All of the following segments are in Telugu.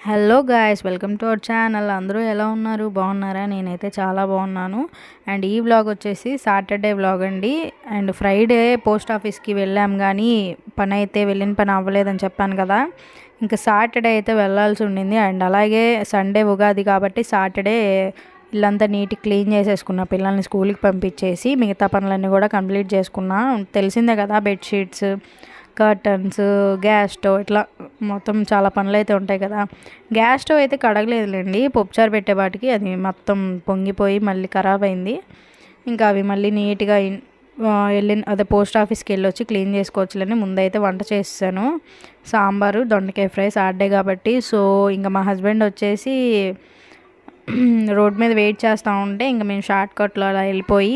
Hello guys welcome to our channel. అందరూ ఎలా ఉన్నారు? బాగున్నారా? నేనైతే చాలా బాగున్నాను. అండ్ ఈ వ్లాగ్ వచ్చేసి సాటర్డే వ్లాగ్ అండి. అండ్ ఫ్రైడే పోస్ట్ ఆఫీస్కి వెళ్ళాం కానీ పని అయితే వెళ్ళిన పని అవ్వలేదని చెప్పాను కదా. ఇంకా సాటర్డే అయితే వెళ్ళాల్సి ఉండింది. అండ్ అలాగే సండే ఉగాది కాబట్టి సాటర్డే ఇల్లంతా నీట్ క్లీన్ చేసేసుకున్నా పిల్లల్ని స్కూల్కి పంపించేసి మిగతా పనులన్నీ కూడా కంప్లీట్ చేసుకున్నా. తెలిసిందే కదా బెడ్షీట్స్ కర్టన్స్ గ్యాస్ స్టవ్ ఇట్లా మొత్తం చాలా పనులు అయితే ఉంటాయి కదా. గ్యాస్ స్టవ్ అయితే కడగలేదులేండి. పప్పుచారు పెట్టేవాటికి అది మొత్తం పొంగిపోయి మళ్ళీ ఖరాబ్ అయింది. ఇంకా అవి మళ్ళీ నీట్గా వెళ్ళిన అదే పోస్ట్ ఆఫీస్కి వెళ్ళొచ్చి క్లీన్ చేసుకోవచ్చులని ముందైతే వంట చేసాను సాంబారు దొండకాయ ఫ్రై సాటర్డే కాబట్టి సో ఇంకా మా హస్బెండ్ వచ్చేసి రోడ్ మీద వెయిట్ చేస్తూ ఉంటే ఇంకా మేము షార్ట్ కట్లో అలా వెళ్ళిపోయి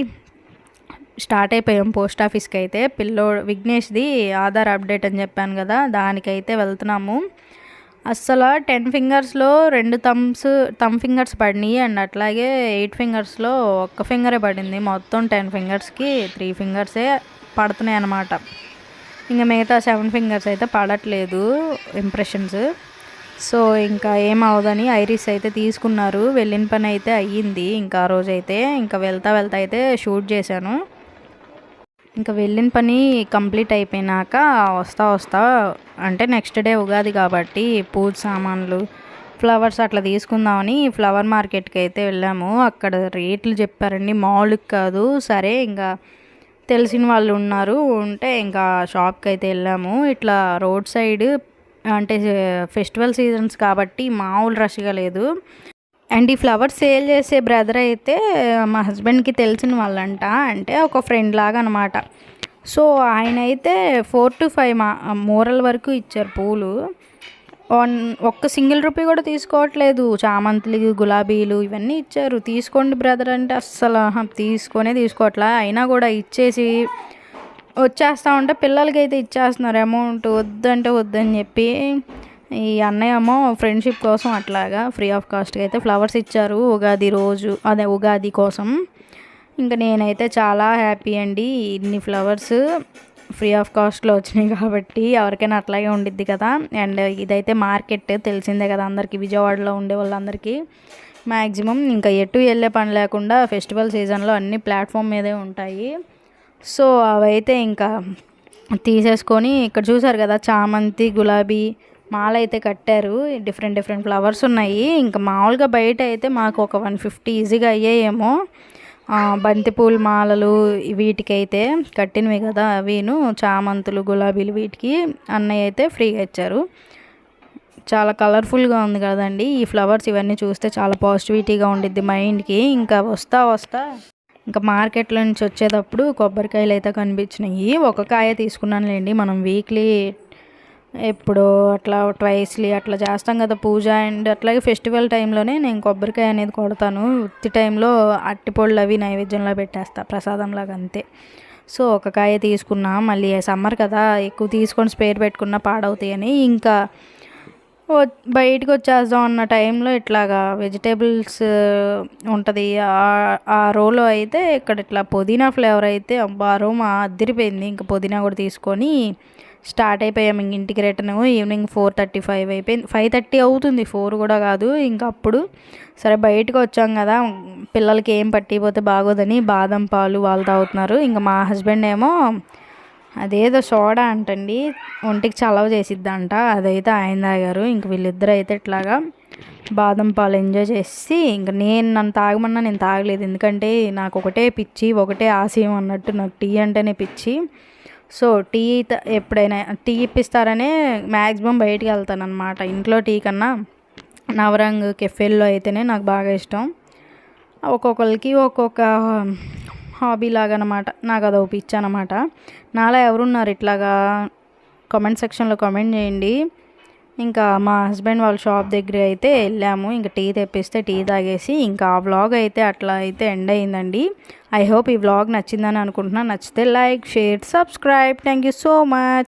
స్టార్ట్ అయిపోయాం పోస్ట్ ఆఫీస్కి అయితే. పిల్లో విఘ్నేష్ది ఆధార్ అప్డేట్ అని చెప్పాను కదా దానికైతే వెళ్తున్నాము. అస్సలు టెన్ ఫింగర్స్లో రెండు థమ్స్ థమ్ ఫింగర్స్ పడినాయి అండ్ అట్లాగే ఎయిట్ ఫింగర్స్లో ఒక్క ఫింగరే పడింది. మొత్తం టెన్ ఫింగర్స్కి త్రీ ఫింగర్సే పడుతున్నాయి అన్నమాట. ఇంకా మిగతా సెవెన్ ఫింగర్స్ అయితే పడట్లేదు ఇంప్రెషన్స్. సో ఇంకా ఏమవుదని ఐరిస్ అయితే తీసుకున్నారు. వెళ్ళిన పని అయితే అయ్యింది. ఇంకా ఆ రోజైతే ఇంకా వెళ్తా వెళ్తా అయితే షూట్ చేశాను. ఇంకా వెళ్ళిన పని కంప్లీట్ అయిపోయినాక వస్తా వస్తా అంటే నెక్స్ట్ డే ఉగాది కాబట్టి పూజ సామాన్లు ఫ్లవర్స్ అట్లా తీసుకుందామని ఫ్లవర్ మార్కెట్కి అయితే వెళ్ళాము. అక్కడ రేట్లు చెప్పారండి మాములుకి కాదు సరే ఇంకా తెలిసిన వాళ్ళు ఉన్నారు ఉంటే ఇంకా షాప్కి అయితే వెళ్ళాము. ఇట్లా రోడ్ సైడ్ అంటే ఫెస్టివల్ సీజన్స్ కాబట్టి మామూలు రష్గా లేదు. అండ్ ఈ ఫ్లవర్స్ సేల్ చేసే బ్రదర్ అయితే మా హస్బెండ్కి తెలిసిన వాళ్ళంట. అంటే ఒక ఫ్రెండ్ లాగా అనమాట సో ఆయన అయితే ఫోర్ టు ఫైవ్ మా మూరల వరకు ఇచ్చారు పూలు. వన్ ఒక్క సింగిల్ రూపీ కూడా తీసుకోవట్లేదు. చామంతులు గులాబీలు ఇవన్నీ ఇచ్చారు. తీసుకోండి బ్రదర్ అంటే అస్సలు తీసుకొనే తీసుకోవట్లే. అయినా కూడా ఇచ్చేసి వచ్చేస్తా ఉంటే పిల్లలకి అయితే ఇచ్చేస్తున్నారు. అమౌంట్ వద్దంటే వద్దని చెప్పి ఈ అన్నయ్య ఏమో ఫ్రెండ్షిప్ కోసం అట్లాగా ఫ్రీ ఆఫ్ కాస్ట్గా అయితే ఫ్లవర్స్ ఇచ్చారు ఉగాది రోజు అదే ఉగాది కోసం. ఇంకా నేనైతే చాలా హ్యాపీ అండి. ఇన్ని ఫ్లవర్స్ ఫ్రీ ఆఫ్ కాస్ట్లో వచ్చినాయి కాబట్టి ఎవరికైనా అట్లాగే ఉండిద్ది కదా. అండ్ ఇదైతే మార్కెట్ తెలిసిందే కదా అందరికీ విజయవాడలో ఉండే వాళ్ళందరికీ. మ్యాక్సిమం ఇంకా ఎటు వెళ్ళే పని లేకుండా ఫెస్టివల్ సీజన్లో అన్ని ప్లాట్ఫామ్ మీదే ఉంటాయి. సో అవైతే ఇంకా తీసేసుకొని ఇక్కడ చూసారు కదా చామంతి గులాబీ మాల అయితే కట్టారు. డిఫరెంట్ డిఫరెంట్ ఫ్లవర్స్ ఉన్నాయి. ఇంకా మామూలుగా బయట అయితే మాకు ఒక వన్ ఫిఫ్టీ ఈజీగా అయ్యాయేమో. బంతిపూల మాలలు వీటికైతే కట్టినవి కదా అవిను. చామంతులు గులాబీలు వీటికి అన్నయ్య అయితే ఫ్రీగా ఇచ్చారు. చాలా కలర్ఫుల్గా ఉంది కదండి. ఈ ఫ్లవర్స్ ఇవన్నీ చూస్తే చాలా పాజిటివిటీగా ఉండిద్ది మైండ్కి. ఇంకా వస్తా వస్తా. ఇంకా మార్కెట్లో నుంచి వచ్చేటప్పుడు కొబ్బరికాయలు అయితే కనిపించినాయి. ఒక కాయ తీసుకున్నానులేండి. మనం వీక్లీ ఎప్పుడు అట్లా ట్వైస్లీ అట్లా చేస్తాం కదా పూజ అండ్ అట్లాగే ఫెస్టివల్ టైంలోనే నేను కొబ్బరికాయ అనేది కొడతాను. ఉత్తి టైంలో అట్టిపొళ్ళు అవి నైవేద్యంలో పెట్టేస్తా ప్రసాదంలాగా అంతే. సో ఒక కాయ తీసుకున్నా మళ్ళీ సమ్మర్ కదా ఎక్కువ తీసుకొని స్పేర్ పెట్టుకున్నా పాడవుతాయని ఇంకా బయటకు వచ్చేద్దాం అన్న టైంలో ఇట్లాగా వెజిటేబుల్స్ ఉంటుంది. ఆ రోలో అయితే ఇక్కడ ఇట్లా పుదీనా ఫ్లేవర్ అయితే అబ్బా రోమా అదిరిపోయింది. ఇంకా పుదీనా కూడా తీసుకొని స్టార్ట్ అయిపోయాము ఇంక ఇంటికి return evening four thirty five అయిపోయింది ఫైవ్ థర్టీ అవుతుంది. ఫోర్ కూడా కాదు. ఇంకా అప్పుడు సరే బయటకు వచ్చాం కదా. పిల్లలకి ఏం పట్టిపోతే బాగోదని బాదం పాలు వాళ్ళు తాగుతున్నారు. ఇంకా మా హస్బెండ్ ఏమో అదేదో సోడా అంటండి. ఒంటికి చలవ చేసిద్దంట. అదైతే ఆయన తాగారు. ఇంక వీళ్ళిద్దరు అయితే ఇట్లాగా బాదం పాలు ఎంజాయ్ చేసి ఇంకా నేను నన్ను తాగమన్నా నేను తాగలేదు. ఎందుకంటే నాకు ఒకటే పిచ్చి ఒకటే ఆశయం అన్నట్టు నాకు టీ అంటేనే పిచ్చి. సో టీ ఎప్పుడైనా టీ ఇప్పిస్తారనే మ్యాక్సిమం బయటికి వెళ్తాను అనమాట ఇంట్లో టీ కన్నా నవరంగ్ కెఫేల్లో అయితేనే నాకు బాగా ఇష్టం. ఒక్కొక్కరికి ఒక్కొక్క హాబీ లాగా అనమాట నాకు అదో పిచ్చి అనమాట నాలా ఎవరున్నారు ఇట్లాగా? కామెంట్ సెక్షన్లో కామెంట్ చేయండి. ఇంకా మా హస్బెండ్ వాళ్ళ షాప్ దగ్గర అయితే వెళ్ళాము. ఇంకా టీ తెప్పిస్తే టీ తాగేసి ఇంకా ఆ వ్లాగ్ అయితే అట్లా అయితే ఎండ్ అయిందండి. ఐ హోప్ ఈ వ్లాగ్ నచ్చిందని అనుకుంటున్నాను నచ్చితే like share subscribe thank you so much